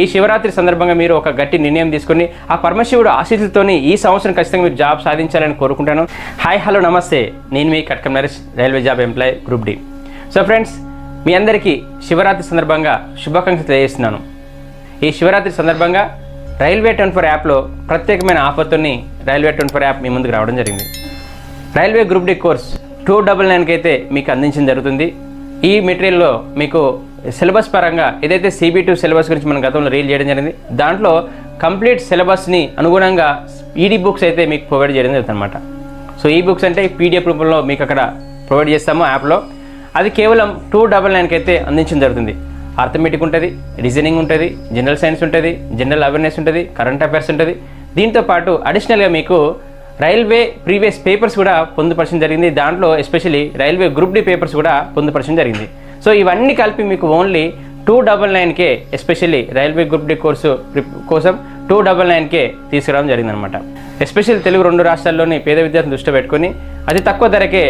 ఈ శివరాత్రి సందర్భంగా మీరు ఒక గట్టి నిర్ణయం తీసుకుని ఆ పరమశివుడు ఆశీస్సులతోని ఈ సంవత్సరం ఖచ్చితంగా మీరు జాబ్ సాధించాలని కోరుకుంటాను. హాయ్ హలో నమస్తే. నేను మీ Katkam Naresh railway job employee group D. So friends మీ అందరికీ శివరాత్రి సందర్భంగా శుభాకాంక్షలు తెలియజేస్తున్నాను. ఈ శివరాత్రి సందర్భంగా రైల్వే ట్వంటీ ఫోర్ యాప్లో ప్రత్యేకమైన ఆఫర్తోని రైల్వే ట్వంటీ ఫోర్ యాప్ మీ ముందుకు రావడం జరిగింది. Railway group D course two double నైన్కి అయితే మీకు అందించడం జరుగుతుంది. ఈ మెటీరియల్లో మీకు సిలబస్ పరంగా ఏదైతే సిబి టూ సిలబస్ గురించి మనం గతంలో రీల్ చేయడం జరిగింది దాంట్లో కంప్లీట్ సిలబస్ని అనుగుణంగా ఈడీ బుక్స్ అయితే మీకు ప్రొవైడ్ చేయడం జరుగుతుంది అనమాట సో ఈ బుక్స్ అంటే పీడిఎఫ్ రూపంలో మీకు అక్కడ ప్రొవైడ్ చేస్తాము యాప్లో. అది కేవలం టూ డబల్ నైన్కి అయితే అందించడం జరుగుతుంది. ఆర్థమెటిక్ ఉంటుంది రీజనింగ్ ఉంటుంది జనరల్ సైన్స్ ఉంటుంది జనరల్ అవేర్నెస్ ఉంటుంది కరెంట్ అఫైర్స్ ఉంటుంది. దీంతో పాటు అడిషనల్గా మీకు రైల్వే ప్రీవియస్ పేపర్స్ కూడా పొందుపరచడం జరిగింది. దాంట్లో especially railway group D papers కూడా పొందుపరచడం జరిగింది. సో ఇవన్నీ కలిపి మీకు only two double నైన్కే especially railway group D course కోసం టూ డబల్ నైన్కే తీసుకురావడం జరిగిందనమాట. ఎస్పెషల్లీ తెలుగు రెండు రాష్ట్రాల్లోని పేద విద్యార్థులను దృష్టి పెట్టుకుని అతి తక్కువ ధరకే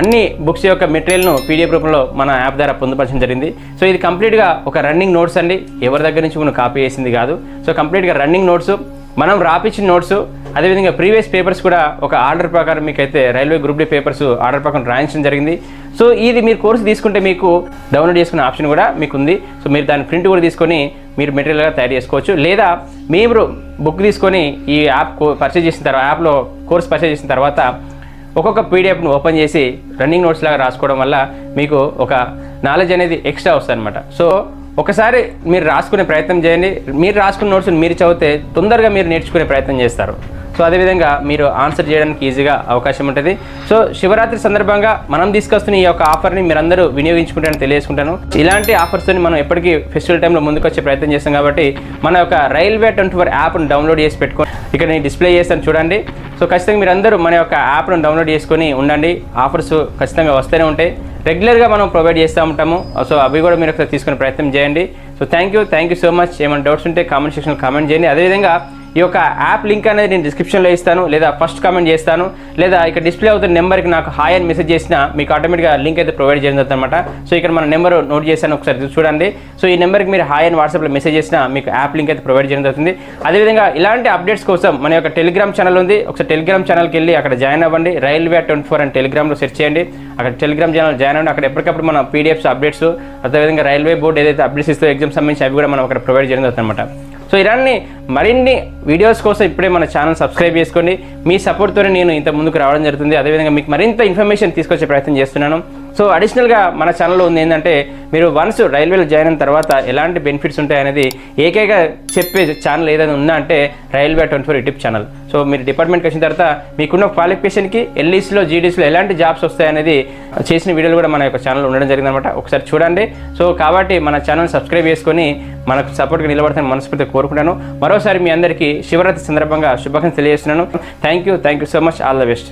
అన్ని బుక్స్ యొక్క మెటీరియల్ను పీడిఎఫ్ రూపంలో మన యాప్ ద్వారా పొందుపరచడం జరిగింది. సో ఇది కంప్లీట్గా ఒక రన్నింగ్ నోట్స్ అండి. ఎవరి దగ్గర నుంచి మనం కాపీ చేసింది కాదు. సో కంప్లీట్గా రన్నింగ్ నోట్స్ మనం రాపించిన నోట్స్ అదేవిధంగా ప్రీవియస్ పేపర్స్ కూడా ఒక ఆర్డర్ ప్రకారం మీకు అయితే railway group D papers order ప్రకారం రాయించడం జరిగింది. సో ఇది మీరు కోర్సు తీసుకుంటే మీకు డౌన్లోడ్ చేసుకునే ఆప్షన్ కూడా మీకు ఉంది సో మీరు దాని ప్రింట్ కూడా తీసుకొని మీరు మెటీరియల్గా తయారు చేసుకోవచ్చు. లేదా మీరు బుక్ తీసుకొని ఈ యాప్ పర్చేజ్ చేసిన తర్వాత యాప్లో కోర్స్ పర్చేజ్ చేసిన తర్వాత ఒక్కొక్క పీడిఎఫ్ను ఓపెన్ చేసి రన్నింగ్ నోట్స్ లాగా రాసుకోవడం వల్ల మీకు ఒక నాలెడ్జ్ అనేది ఎక్స్ట్రా వస్తుంది అనమాట సో ఒకసారి మీరు రాసుకునే ప్రయత్నం చేయండి. మీరు రాసుకున్న నోట్స్ని మీరు చదివితే తొందరగా మీరు నేర్చుకునే ప్రయత్నం చేస్తారు. సో అదేవిధంగా మీరు ఆన్సర్ చేయడానికి ఈజీగా అవకాశం ఉంటుంది. సో శివరాత్రి సందర్భంగా మనం తీసుకొస్తున్న ఈ యొక్క ఆఫర్ని మీరందరూ వినియోగించుకుంటారని తెలియజేసుకుంటాను. ఇలాంటి ఆఫర్స్తో మనం ఎప్పటికీ ఫెస్టివల్ టైంలో ముందుకు వచ్చే ప్రయత్నం చేస్తాం కాబట్టి మన యొక్క రైల్వే ట్వంటీ ఫోర్ యాప్ను డౌన్లోడ్ చేసి పెట్టుకోండి ఇక్కడ నేను డిస్ప్లే చేస్తాను చూడండి. సో ఖచ్చితంగా మీరందరూ మన యొక్క యాప్ను డౌన్లోడ్ చేసుకొని ఉండండి. ఆఫర్స్ ఖచ్చితంగా వస్తూనే ఉంటాయి. రెగ్యులర్గా మనం ప్రొవైడ్ చేస్తూ ఉంటాము. సో అవి కూడా మీరు ఒకసారి తీసుకునే ప్రయత్నం చేయండి. So thank you thank you so much ఏమైనా డౌట్స్ ఉంటే కామెంట్ సెక్షన్లో కామెంట్ చేయండి. అదేవిధంగా ఈ యొక్క యాప్ లింక్ అనేది నేను డిస్క్రిప్షన్లో ఇస్తాను లేదా ఫస్ట్ కామెంట్ చేస్తాను లేదా ఇక్కడ డిస్ప్లే అవుతున్న నెంబర్కి నాకు హాయ్ అని మెసేజ్ చేసినా మీకు ఆటోమేటిక్గా లింక్ అయితే ప్రొవైడ్ చేయడం అనమాట సో ఇక్కడ మన నెంబర్ నోట్ చేశాను ఒకసారి చూడండి. సో ఈ నెంబర్కి మీరు హాయ్ అని వాట్సాప్లో మెసేజ్ చేసినా మీకు యాప్ లింక్ అయితే ప్రొవైడ్ చేయడం జరుగుతుంది. అదేవిధంగా ఇలాంటి అప్డేట్స్ కోసం మన యొక్క టెలిగ్రామ్ ఛానల్ ఉంది. ఒకసారి టెలిగ్రామ్ ఛానల్కి వెళ్ళి అక్కడ జాయిన్ అవ్వండి. రైల్వే ట్వంటీ ఫోర్ అని టెలిగ్రామ్లో సెర్చ్ చేయండి. అక్కడ టెలిగ్రామ్ ఛానల్ జాయిన్ అవ్వండి. అక్కడ ఎప్పటికప్పుడు మన పీడిఎఫ్స్ అప్డేట్స్ అదేవిధంగా రైల్వే బోర్డు ఏదైతే అప్డేట్స్ ఇస్తే ఎగ్జామ్ సంబంధించి అవి కూడా మనం అక్కడ ప్రొవైడ్ చేయడం జరుగుతుంది అనమాట సో ఇలాంటి మరిన్ని వీడియోస్ కోసం ఇప్పుడే మన ఛానల్ సబ్స్క్రైబ్ చేసుకోండి. మీ సపోర్ట్తోనే నేను ఇంత ముందుకు రావడం జరుగుతుంది. అదేవిధంగా మీకు మరింత ఇన్ఫర్మేషన్ తీసుకొచ్చే ప్రయత్నం చేస్తున్నాను. సో అడిషనల్గా మన ఛానల్లో ఉంది ఏంటంటే మీరు వన్స్ రైల్వేలో జాయిన్ అయిన తర్వాత ఎలాంటి బెనిఫిట్స్ ఉంటాయి అనేది ఏకైక చెప్పే ఛానల్ ఏదైనా ఉందా అంటే railway twenty four YouTube channel so మీరు డిపార్ట్మెంట్కి వచ్చిన తర్వాత మీకున్న క్వాలిఫికేషన్కి ఎల్ఈసీలో జీడీసీలో ఎలాంటి జాబ్స్ వస్తాయనేది చేసిన వీడియోలు కూడా మన యొక్క ఛానల్ ఉండడం జరిగిందనమాట ఒకసారి చూడండి. సో కాబట్టి మన ఛానల్ సబ్స్క్రైబ్ చేసుకొని మనకు సపోర్ట్గా నిలబడతాను మనస్ఫూర్తిగా కోరుకుంటాను మరోసారి మీ అందరికీ శివరాత్రి సందర్భంగా శుభాకాంక్షలు తెలియజేస్తున్నాను. Thank you thank you so much all the best